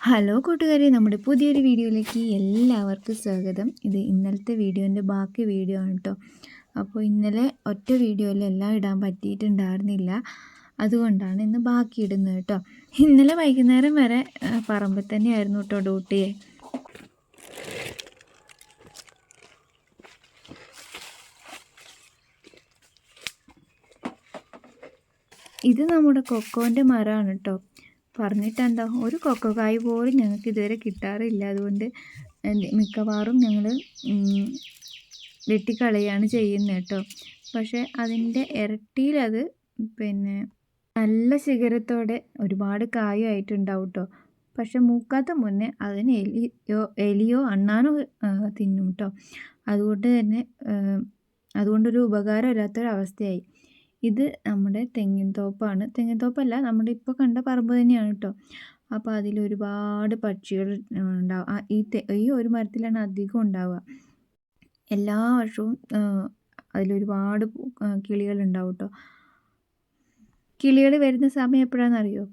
Hello കൂട്ടുകാരെ നമ്മുടെ പുതിയൊരു വീഡിയോയിലേക്ക് എല്ലാവർക്കും സ്വാഗതം. ഇത് ഇന്നലത്തെ വീഡിയോന്റെ ബാക്കി വീഡിയോ ആണ് കേട്ടോ അപ്പോൾ ഇന്നലെ ഒറ്റ വീഡിയോയിൽ എല്ലാം ഇടാൻ പറ്റിയിട്ടുണ്ടായിരുന്നില്ല. അതുകൊണ്ടാണ് ഇന്ന് ബാക്കി ഇടുന്നത് കേട്ടോ ഇന്നലെ വൈകുന്നേരം വരെ പറമ്പിൽ തന്നെയായിരുന്നു കേട്ടോ ഡ്യൂട്ടിയെ ഇത് നമ്മുടെ കൊക്കോന്റെ മരമാണ് കേട്ടോ പറഞ്ഞിട്ടെന്താ ഒരു കൊക്കോക്കായ് പോലും ഞങ്ങൾക്ക് ഇതുവരെ കിട്ടാറില്ല. അതുകൊണ്ട് മിക്കവാറും ഞങ്ങൾ വെട്ടിക്കളയാണ് ചെയ്യുന്നത് കേട്ടോ. പക്ഷേ അതിന്റെ ഇരട്ടിയിലത് പിന്നെ നല്ല ശിഖരത്തോടെ ഒരുപാട് കായമായിട്ടുണ്ടാവും കേട്ടോ. പക്ഷെ മൂക്കാത്ത മുന്നേ അതിന് എലിയോ എലിയോ അണ്ണാനോ തിന്നും കേട്ടോ. അതുകൊണ്ട് തന്നെ അതുകൊണ്ടൊരു ഉപകാരമില്ലാത്തൊരവസ്ഥയായി. ഇത് നമ്മുടെ തെങ്ങിൻ തോപ്പാണ് തെങ്ങിൻ തോപ്പല്ല നമ്മുടെ ഇപ്പോൾ കണ്ട പറമ്പ് തന്നെയാണ് കേട്ടോ അപ്പോൾ അതിൽ ഒരുപാട് പക്ഷികൾ ഉണ്ടാവും. ഈ ഈ ഒരു മരത്തിലാണ് അധികം ഉണ്ടാവുക. എല്ലാ വർഷവും അതിലൊരുപാട് കിളികളുണ്ടാവും കേട്ടോ കിളികൾ വരുന്ന സമയം എപ്പോഴാണെന്നറിയോ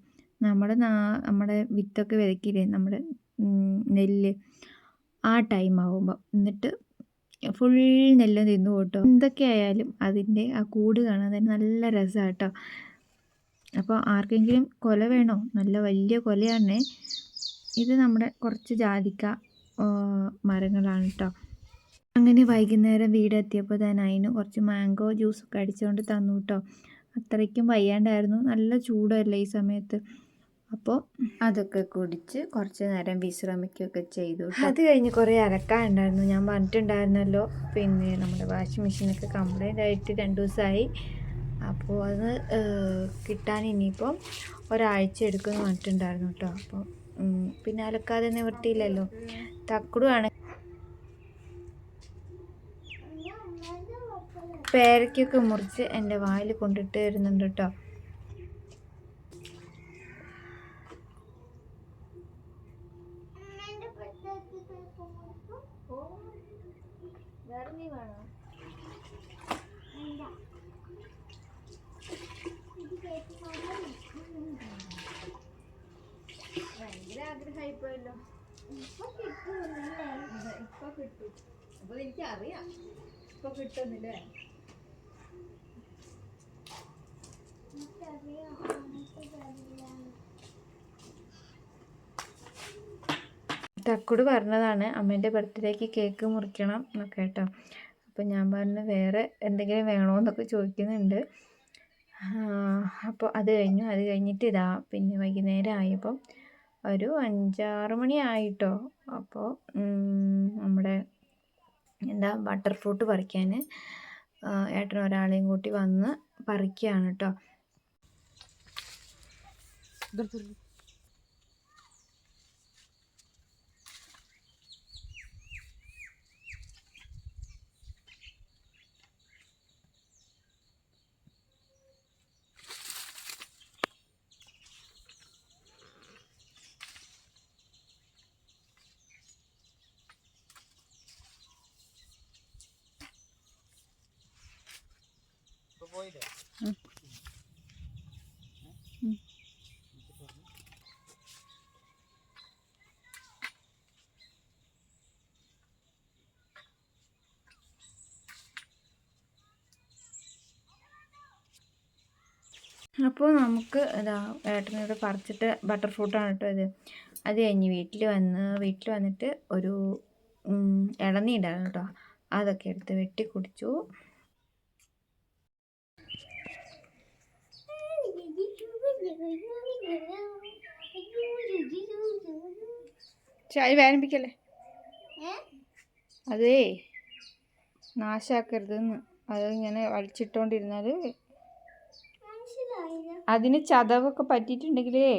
നമ്മുടെ നാ നമ്മുടെ വിത്തൊക്കെ വിതയ്ക്കില്ലേ? നമ്മുടെ നെല്ല് ആ ടൈം ആകുമ്പോൾ എന്നിട്ട് ഫുൾ നെല്ല് തിന്നു കേട്ടോ. എന്തൊക്കെ ആയാലും അതിന്റെ ആ കൂട് കാണാൻ തന്നെ നല്ല രസമാണ് കേട്ടോ അപ്പോൾ ആർക്കെങ്കിലും കൊല വേണോ? നല്ല വലിയ കൊലയാണ്. ഇത് നമ്മുടെ കുറച്ച് ജാതിക്ക മരങ്ങളാണ് കേട്ടോ അങ്ങനെ വൈകുന്നേരം വീടെത്തിയപ്പോൾ തന്നെ അതിന് കുറച്ച് മാംഗോ ജ്യൂസൊക്കെ അടിച്ചുകൊണ്ട് തന്നു കേട്ടോ അത്രയ്ക്കും വയ്യാണ്ടായിരുന്നു. നല്ല ചൂടല്ലേ ഈ സമയത്ത്. അപ്പോൾ അതൊക്കെ കുടിച്ച് കുറച്ച് നേരം വിശ്രമിക്കുകയൊക്കെ ചെയ്തു. അത് കഴിഞ്ഞ് കുറേ അലക്കാനുണ്ടായിരുന്നു. ഞാൻ പറഞ്ഞിട്ടുണ്ടായിരുന്നല്ലോ പിന്നെ നമ്മുടെ വാഷിംഗ് മെഷീനൊക്കെ കംപ്ലൈന്റ് ആയിട്ട് രണ്ട് ദിവസമായി അപ്പോൾ അത് കിട്ടാൻ ഇനിയിപ്പം ഒരാഴ്ച എടുക്കുമെന്ന് പറഞ്ഞിട്ടുണ്ടായിരുന്നു കേട്ടോ അപ്പോൾ പിന്നെ അലക്കാതെ നിവർത്തിയില്ലല്ലോ തക്കുടുവാണ്. പേരയ്ക്കൊക്കെ മുറിച്ച് എന്റെ വായിൽ കൊണ്ടിട്ട് വരുന്നുണ്ട് കേട്ടോ ഭയങ്കര ആഗ്രഹമായിപ്പോയല്ലോ ഇപ്പൊ കിട്ടും. അപ്പൊ എനിക്കറിയാം. ഇപ്പൊ കിട്ടുന്നില്ലേ? തക്കുട് പറഞ്ഞതാണ്. അമ്മേന്റെ ബർത്ത്ഡേക്ക് കേക്ക് മുറിക്കണം എന്നൊക്കെ കേട്ടോ. അപ്പോൾ ഞാൻ പറഞ്ഞു വേറെ എന്തെങ്കിലും വേണോ എന്നൊക്കെ ചോദിക്കുന്നുണ്ട്. അപ്പോൾ അത് കഴിഞ്ഞു. അത് കഴിഞ്ഞിട്ട് ഇതാ പിന്നെ വൈകുന്നേരം ആയപ്പോൾ ഒരു അഞ്ചാറ് മണി ആയിട്ടോ. അപ്പോൾ നമ്മുടെ എന്താ ബട്ടർ ഫ്രൂട്ട് പറിക്കാൻ ഏട്ടൻ ഒരാളെയും കൂട്ടി വന്ന് പറിക്കുകയാണ് കേട്ടോ. അപ്പോൾ നമുക്ക് ഇതാ ഏട്ടനോട് പറിച്ചിട്ട് ബട്ടർ ഫ്രൂട്ടാണ് കേട്ടോ ഇത്. അത് കഴിഞ്ഞ് വീട്ടിൽ വന്ന് വീട്ടിൽ വന്നിട്ട് ഒരു ഇളനീ ഉണ്ടായിരുന്നു കേട്ടോ അതൊക്കെ എടുത്ത് വെട്ടി കുടിച്ചു. ചായ വേദനിപ്പിക്കല്ലേ അതേ നാശാക്കരുതെന്ന്. അത് ഇങ്ങനെ വലിച്ചിട്ടോണ്ടിരുന്നാൽ അതിന് ചതവൊക്കെ പറ്റിയിട്ടുണ്ടെങ്കിലേ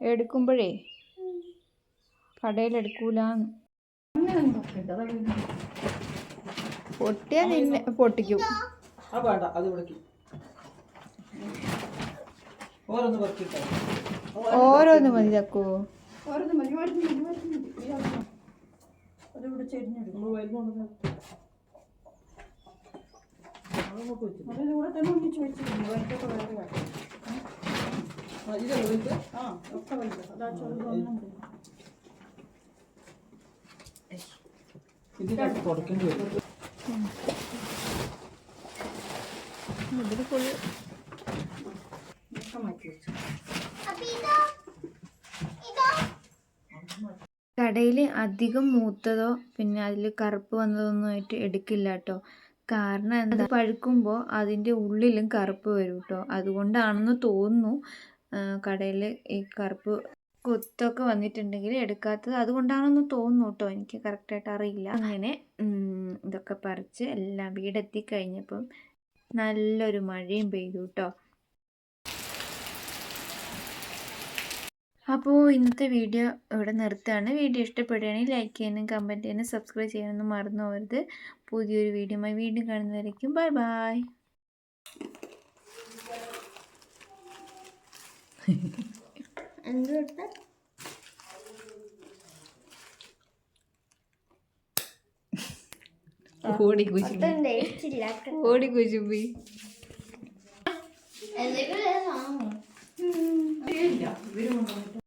എടുക്കുമ്പോഴേ കടയിൽ എടുക്കൂലെന്ന് പൊട്ടിയാ നിന്നെ പൊട്ടിക്കും ആ വേണ്ട അത് ഇവിടേക്ക് ഓരോന്ന് പറിച്ചിട്ടോ ഓരോന്ന് മതി തക്കോ ഓരോന്ന് മതി മതി മതി ചെരിഞ്ഞെടുക്കും നമ്മൾ അതിലൂടെ തന്നെ ഒന്നിച്ച് വെച്ചിരുന്നു വേറെ ആ, ഇതല്ലേ ആ, ഒക്കെ വലുത്. അതാ ചെറുതൊന്നും കൂടി. ഇതിനകത്ത് തുടക്കേണ്ടി വരും. ഇതിൽ ഫുള്ള് കടയിൽ അധികം മൂത്തതോ പിന്നെ അതിൽ കറുപ്പ് വന്നതൊന്നും ആയിട്ട് എടുക്കില്ല കേട്ടോ കാരണം എന്താ? പഴുക്കുമ്പോൾ അതിന്റെ ഉള്ളിലും കറുപ്പ് വരും കേട്ടോ അതുകൊണ്ടാണെന്ന് തോന്നുന്നു കടയിൽ ഈ കറുപ്പ് കൊത്തൊക്കെ വന്നിട്ടുണ്ടെങ്കിൽ എടുക്കാത്തത്. അതുകൊണ്ടാണെന്ന് തോന്നുന്നു കേട്ടോ എനിക്ക് കറക്റ്റായിട്ട് അറിയില്ല. അങ്ങനെ ഇതൊക്കെ പറിച്ച് എല്ലാം വീടെത്തി കഴിഞ്ഞപ്പം നല്ലൊരു മഴയും പെയ്തു കേട്ടോ അപ്പോൾ ഇന്നത്തെ വീഡിയോ ഇവിടെ നിർത്തുകയാണ്. വീഡിയോ ഇഷ്ടപ്പെടുകയാണെങ്കിൽ ലൈക്ക് ചെയ്യാനും കമന്റ് ചെയ്യാനും സബ്സ്ക്രൈബ് ചെയ്യാനൊന്നും മറന്നു പോകരുത്. പുതിയൊരു വീഡിയോയുമായി വീണ്ടും കാണുന്നതായിരിക്കും ബൈ ബൈ ഓടി കുശുമ്പി. ഓടി കുശുമ്പി. 뒤에 이제 외로운 거